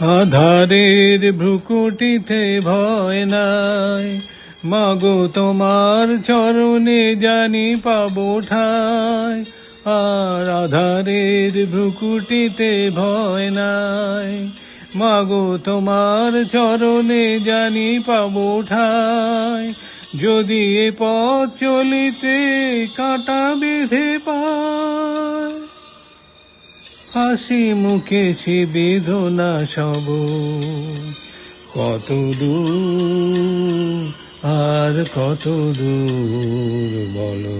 আধারের ভ্রুকুটিতে ভয় নাই। মাগো, তোমার চরণে জানি পাবো ঠাই। আর আধারের ভ্রুকুটিতে ভয় নাই। মাগো, তোমার চরণে জানি পাবো ঠাই। যদি এ পথ চলিতে কাঁটা বেঁধে পায় হাসি মুখে সে বেদনা সব কত দূর আর কত দূর বলো।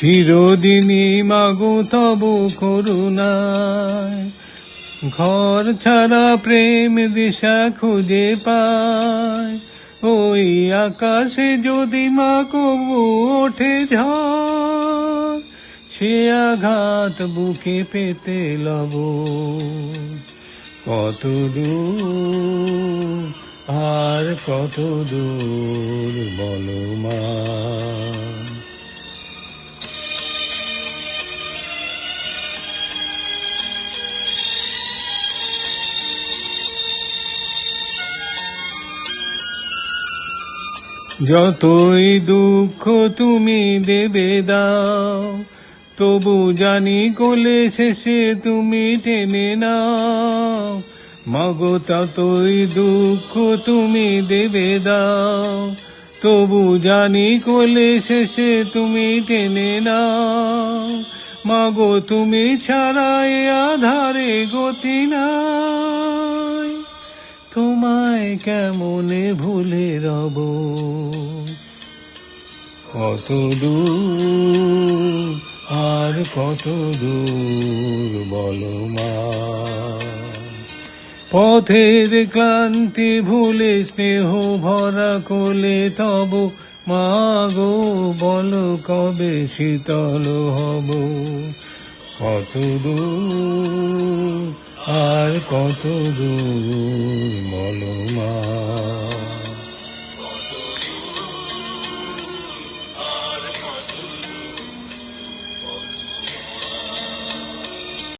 চিরদিনই মাগো তব করুণায়। ঘর ছাড়া প্রেম দিশা খুঁজে পায়। ওই আকাশে যদি মা কবু ওঠে ঝড়, সে আঘাত বুকে পেতে লব। কত দূর, আর কত দূর বলো মা। যতই দুঃখ তুমি দেবে দাও, তবু জানি কোলে শেষে তুমি টেনে নাও। মাগো, ততই দুঃখ তুমি দেবে দাও, তবু জানি কোলে শেষে তুমি টেনে নাও। মাগো, তুমি ছাড়া এ আধারে গতি নাই। তোমায় কেমনে ভুলে রব? কত আর কত দূর বলো মা। পথের ক্লান্তি ভুলে স্নেহ ভরা কোলে তব। মাগো বলো কবে শীতল হব? কত দূর আর কত দূর বলো মা